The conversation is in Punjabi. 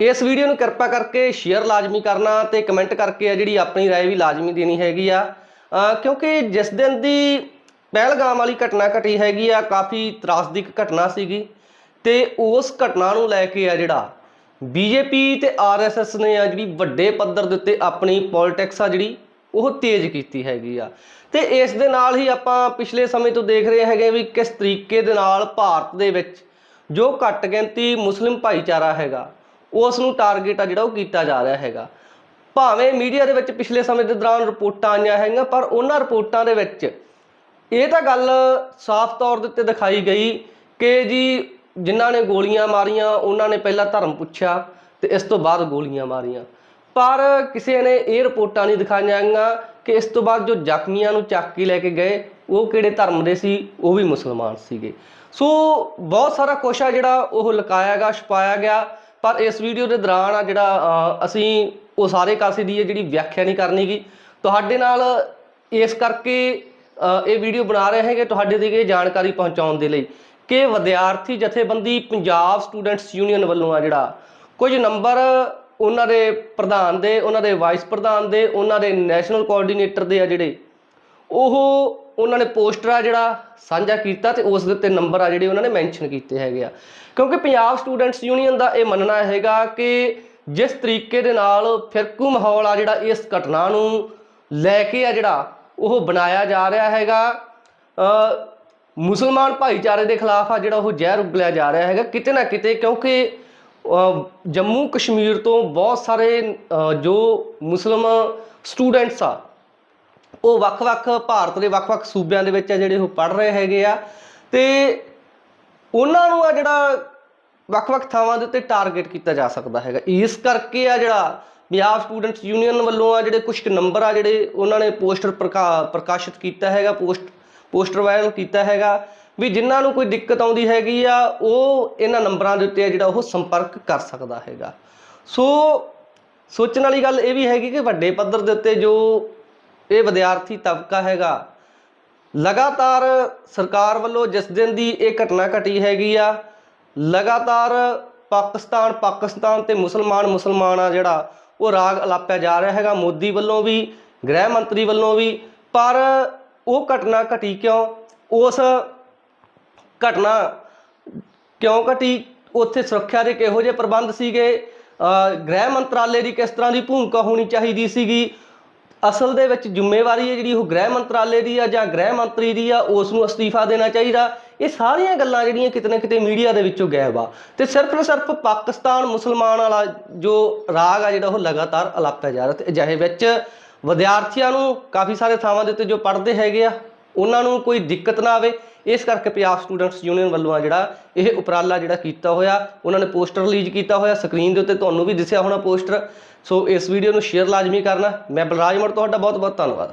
ਇਸ ਵੀਡੀਓ ਨੂੰ ਕਿਰਪਾ ਕਰਕੇ ਸ਼ੇਅਰ ਲਾਜ਼ਮੀ ਕਰਨਾ ਤੇ ਕਮੈਂਟ ਕਰਕੇ ਆ ਜਿਹੜੀ ਆਪਣੀ رائے ਵੀ ਲਾਜ਼ਮੀ ਦੇਣੀ ਹੈਗੀ ਆ ਅਹ ਕਿਉਂਕਿ ਜਿਸ ਦਿਨ ਦੀ ਪਹਿਲਗਾਮ ਵਾਲੀ ਘਟਨਾ ਘਟੀ ਹੈਗੀ ਆ ਕਾਫੀ ਤਰਾਸਦਿਕ ਘਟਨਾ ਸੀਗੀ ਤੇ ਉਸ ਘਟਨਾ ਨੂੰ ਲੈ ਕੇ ਆ ਜਿਹੜਾ ਬੀਜੇਪੀ ਤੇ ਆਰਐਸਐਸ ਨੇ ਆ ਜਿਹੜੀ ਵੱਡੇ ਪੱਧਰ ਦੇ ਉੱਤੇ ਆਪਣੀ ਪੋਲਿਟਿਕਸ ਆ ਜਿਹੜੀ ਉਹ ਤੇਜ਼ ਕੀਤੀ ਹੈਗੀ ਆ ਤੇ ਇਸ ਦੇ ਨਾਲ ਹੀ ਆਪਾਂ ਪਿਛਲੇ ਸਮੇਂ ਤੋਂ ਦੇਖ ਰਹੇ ਹੈਗੇ ਵੀ ਕਿਸ ਤਰੀਕੇ ਦੇ ਨਾਲ ਭਾਰਤ ਦੇ ਵਿੱਚ ਜੋ ਘੱਟ ਗਿਣਤੀ ਮੁਸਲਿਮ ਭਾਈਚਾਰਾ ਹੈਗਾ ਉਸ ਨੂੰ ਟਾਰਗੇਟ ਆ ਜਿਹੜਾ ਉਹ ਕੀਤਾ ਜਾ ਰਿਹਾ ਹੈਗਾ। ਭਾਵੇਂ ਮੀਡੀਆ ਦੇ ਵਿੱਚ ਪਿਛਲੇ ਸਮੇਂ ਦੇ ਦੌਰਾਨ ਰਿਪੋਰਟਾਂ ਆਈਆਂ ਹੈਗੀਆਂ, ਪਰ ਉਹਨਾਂ ਰਿਪੋਰਟਾਂ ਦੇ ਵਿੱਚ ਇਹ ਤਾਂ ਗੱਲ ਸਾਫ਼ ਤੌਰ ਦੇ ਉੱਤੇ ਦਿਖਾਈ ਗਈ ਕਿ ਜੀ ਜਿਨ੍ਹਾਂ ਨੇ ਗੋਲੀਆਂ ਮਾਰੀਆਂ, ਉਹਨਾਂ ਨੇ ਪਹਿਲਾਂ ਧਰਮ ਪੁੱਛਿਆ ਤੇ ਇਸ ਤੋਂ ਬਾਅਦ ਗੋਲੀਆਂ ਮਾਰੀਆਂ। ਪਰ ਕਿਸੇ ਨੇ ਇਹ ਰਿਪੋਰਟਾਂ ਨਹੀਂ ਦਿਖਾਈਆਂ ਗਈਆਂ ਕਿ ਇਸ ਤੋਂ ਬਾਅਦ ਜੋ ਜ਼ਖਮੀਆਂ ਨੂੰ ਚੱਕ ਕੇ ਲੈ ਕੇ ਗਏ, ਉਹ ਕਿਹੜੇ ਧਰਮ ਦੇ ਸੀ, ਉਹ ਵੀ ਮੁਸਲਮਾਨ ਸੀਗੇ। ਸੋ ਬਹੁਤ ਸਾਰਾ ਕੁਛ ਆ ਜਿਹੜਾ ਉਹ ਲੁਕਾਇਆ ਗਿਆ, ਛੁਪਾਇਆ ਗਿਆ। ਪਰ ਇਸ ਵੀਡੀਓ ਦੇ ਦੌਰਾਨ ਆ ਜਿਹੜਾ ਅਸੀਂ ਉਹ ਸਾਰੇ ਕਾਸੇ ਦੀ ਇਹ ਜਿਹੜੀ ਵਿਆਖਿਆ ਨਹੀਂ ਕਰਨੀਗੀ ਤੁਹਾਡੇ ਨਾਲ ਇਸ ਕਰਕੇ ਇਹ ਵੀਡੀਓ ਬਣਾ ਰਹੇ ਹੈਗੇ ਤੁਹਾਡੇ ਤੱਕ ਇਹ ਜਾਣਕਾਰੀ ਪਹੁੰਚਾਉਣ ਦੇ ਲਈ ਕਿ ਵਿਦਿਆਰਥੀ ਜਥੇਬੰਦੀ ਪੰਜਾਬ ਸਟੂਡੈਂਟਸ ਯੂਨੀਅਨ ਵੱਲੋਂ ਆ ਜਿਹੜਾ, ਕੁਝ ਨੰਬਰ ਉਹਨਾਂ ਦੇ ਪ੍ਰਧਾਨ ਦੇ, ਉਹਨਾਂ ਦੇ ਵਾਈਸ ਪ੍ਰਧਾਨ ਦੇ, ਉਹਨਾਂ ਦੇ ਨੈਸ਼ਨਲ ਕੋਆਰਡੀਨੇਟਰ ਦੇ ਆ ਜਿਹੜੇ ਉਹ ਉਹਨਾਂ ਨੇ ਪੋਸਟਰ ਆ ਜਿਹੜਾ ਸਾਂਝਾ ਕੀਤਾ ਤੇ ਉਸ ਦੇ ਉੱਤੇ ਨੰਬਰ ਆ ਜਿਹੜੇ ਉਹਨਾਂ ਨੇ ਮੈਂਸ਼ਨ ਕੀਤੇ ਹੈਗੇ ਆ। ਕਿਉਂਕਿ ਪੰਜਾਬ ਸਟੂਡੈਂਟਸ ਯੂਨੀਅਨ ਦਾ ਇਹ ਮੰਨਣਾ ਹੈਗਾ ਕਿ ਜਿਸ ਤਰੀਕੇ ਦੇ ਨਾਲ ਫਿਰਕੂ ਮਾਹੌਲ ਆ ਜਿਹੜਾ ਇਸ ਘਟਨਾ ਨੂੰ ਲੈ ਕੇ ਆ ਜਿਹੜਾ ਉਹ ਬਣਾਇਆ ਜਾ ਰਿਹਾ ਹੈਗਾ ਮੁਸਲਮਾਨ ਭਾਈਚਾਰੇ ਦੇ ਖਿਲਾਫ ਆ ਜਿਹੜਾ ਉਹ ਜ਼ਹਿਰ ਉਗਲਿਆ ਜਾ ਰਿਹਾ ਹੈਗਾ ਕਿਤੇ ਨਾ ਕਿਤੇ ਕਿਉਂਕਿ ਜੰਮੂ ਕਸ਼ਮੀਰ ਤੋਂ ਬਹੁਤ ਸਾਰੇ ਜੋ ਮੁਸਲਮ ਸਟੂਡੈਂਟਸ ਆ ਉਹ ਵੱਖ-ਵੱਖ ਭਾਰਤ ਦੇ ਵੱਖ-ਵੱਖ ਸੂਬਿਆਂ ਦੇ ਵਿੱਚ ਆ ਜਿਹੜੇ ਉਹ ਪੜ ਰਹੇ ਹੈਗੇ ਆ। ਤੇ ਉਹਨਾਂ ਨੂੰ ਆ ਜਿਹੜਾ ਵੱਖ-ਵੱਖ ਥਾਵਾਂ ਦੇ ਉੱਤੇ ਟਾਰਗੇਟ ਕੀਤਾ ਜਾ ਸਕਦਾ ਹੈਗਾ। ਇਸ ਕਰਕੇ ਆ ਜਿਹੜਾ ਪੰਜਾਬ ਸਟੂਡੈਂਟਸ ਯੂਨੀਅਨ ਵੱਲੋਂ ਆ ਜਿਹੜੇ ਕੁਝ ਨੰਬਰ ਆ ਜਿਹੜੇ ਉਹਨਾਂ ਨੇ ਪੋਸਟਰ ਪ੍ਰਕਾਸ਼ਿਤ ਕੀਤਾ ਹੈਗਾ, ਪੋਸਟ, ਪੋਸਟਰ ਵਾਇਰਲ ਕੀਤਾ ਹੈਗਾ ਵੀ ਜਿਨ੍ਹਾਂ ਨੂੰ ਕੋਈ ਦਿੱਕਤ ਆਉਂਦੀ ਹੈਗੀ ਆ, ਉਹ ਇਹਨਾਂ ਨੰਬਰਾਂ ਦੇ ਉੱਤੇ ਆ ਜਿਹੜਾ ਉਹ ਸੰਪਰਕ ਕਰ ਸਕਦਾ ਹੈਗਾ। ਸੋ ਸੋਚਣ ਵਾਲੀ ਗੱਲ ਇਹ ਵੀ ਹੈਗੀ ਕਿ ਵੱਡੇ ਪੱਧਰ ਦੇ ਉੱਤੇ ਜੋ ਇਹ ਵਿਦਿਆਰਥੀ ਤਬਕਾ ਹੈਗਾ। ਲਗਾਤਾਰ ਸਰਕਾਰ ਵੱਲੋਂ ਜਿਸ ਦਿਨ ਦੀ ਇਹ ਘਟਨਾ ਘਟੀ ਹੈਗੀ ਆ, ਲਗਾਤਾਰ ਪਾਕਿਸਤਾਨ ਪਾਕਿਸਤਾਨ ਤੇ ਮੁਸਲਮਾਨ ਮੁਸਲਮਾਨ ਆ ਜਿਹੜਾ, ਉਹ ਰਾਗ ਅਲਾਪਿਆ ਜਾ ਰਿਹਾ ਹੈਗਾ। ਮੋਦੀ ਵੱਲੋਂ ਵੀ, ਗ੍ਰਹਿ ਮੰਤਰੀ ਵੱਲੋਂ ਵੀ, ਪਰ ਉਹ ਘਟਨਾ ਘਟੀ ਕਿਉਂ? ਉਸ ਘਟਨਾ ਕਿਉਂ ਘਟੀ? ਉੱਥੇ ਸੁਰੱਖਿਆ ਦੇ ਕਿਹੋ ਜਿਹੇ ਪ੍ਰਬੰਧ ਸੀਗੇ? ਗ੍ਰਹਿ ਮੰਤਰਾਲੇ ਦੀ ਕਿਸ ਤਰ੍ਹਾਂ ਦੀ ਭੂਮਿਕਾ ਹੋਣੀ ਚਾਹੀਦੀ ਸੀਗੀ? ਅਸਲ ਦੇ ਵਿੱਚ ਜ਼ਿੰਮੇਵਾਰੀ ਹੈ ਜਿਹੜੀ ਉਹ ਗ੍ਰਹਿ ਮੰਤਰਾਲੇ ਦੀ ਆ ਜਾਂ ਗ੍ਰਹਿ ਮੰਤਰੀ ਦੀ ਆ, ਉਸ ਨੂੰ ਅਸਤੀਫਾ ਦੇਣਾ ਚਾਹੀਦਾ। ਇਹ ਸਾਰੀਆਂ ਗੱਲਾਂ ਜਿਹੜੀਆਂ ਕਿਤੇ ਨਾ ਕਿਤੇ ਮੀਡੀਆ ਦੇ ਵਿੱਚੋਂ ਗਾਇਬ ਆ। ਤੇ ਸਿਰਫ ਤੇ ਸਿਰਫ ਪਾਕਿਸਤਾਨ ਮੁਸਲਮਾਨ ਵਾਲਾ ਜੋ ਰਾਗ ਆ ਜਿਹੜਾ ਉਹ ਲਗਾਤਾਰ ਅਲਾਪਿਆ ਜਾ ਰਿਹਾ। ਤੇ ਅਜਿਹੇ ਵਿੱਚ ਵਿਦਿਆਰਥੀਆਂ ਨੂੰ ਕਾਫੀ ਸਾਰੇ ਥਾਵਾਂ ਦੇ ਉੱਤੇ ਜੋ ਪੜ੍ਹਦੇ ਹੈਗੇ ਆ ਉਹਨਾਂ ਨੂੰ ਕੋਈ ਦਿੱਕਤ ਨਾ ਆਵੇ। ਇਸ ਕਰਕੇ ਪੰਜਾਬ ਸਟੂਡੈਂਟਸ ਯੂਨੀਅਨ ਵੱਲੋਂ ਆ ਜਿਹੜਾ ਇਹ ਉਪਰਾਲਾ ਜਿਹੜਾ ਕੀਤਾ ਹੋਇਆ, ਉਹਨਾਂ ਨੇ ਪੋਸਟਰ ਰਿਲੀਜ਼ ਕੀਤਾ ਹੋਇਆ। ਸਕਰੀਨ ਦੇ ਉੱਤੇ ਤੁਹਾਨੂੰ ਵੀ ਦਿਸਿਆ ਹੋਣਾ ਪੋਸਟਰ। ਸੋ ਇਸ ਵੀਡੀਓ ਨੂੰ ਸ਼ੇਅਰ ਲਾਜ਼ਮੀ ਕਰਨਾ। ਮੈਂ ਬਲਰਾਜ ਮੜ, ਤੁਹਾਡਾ ਬਹੁਤ ਬਹੁਤ ਧੰਨਵਾਦ।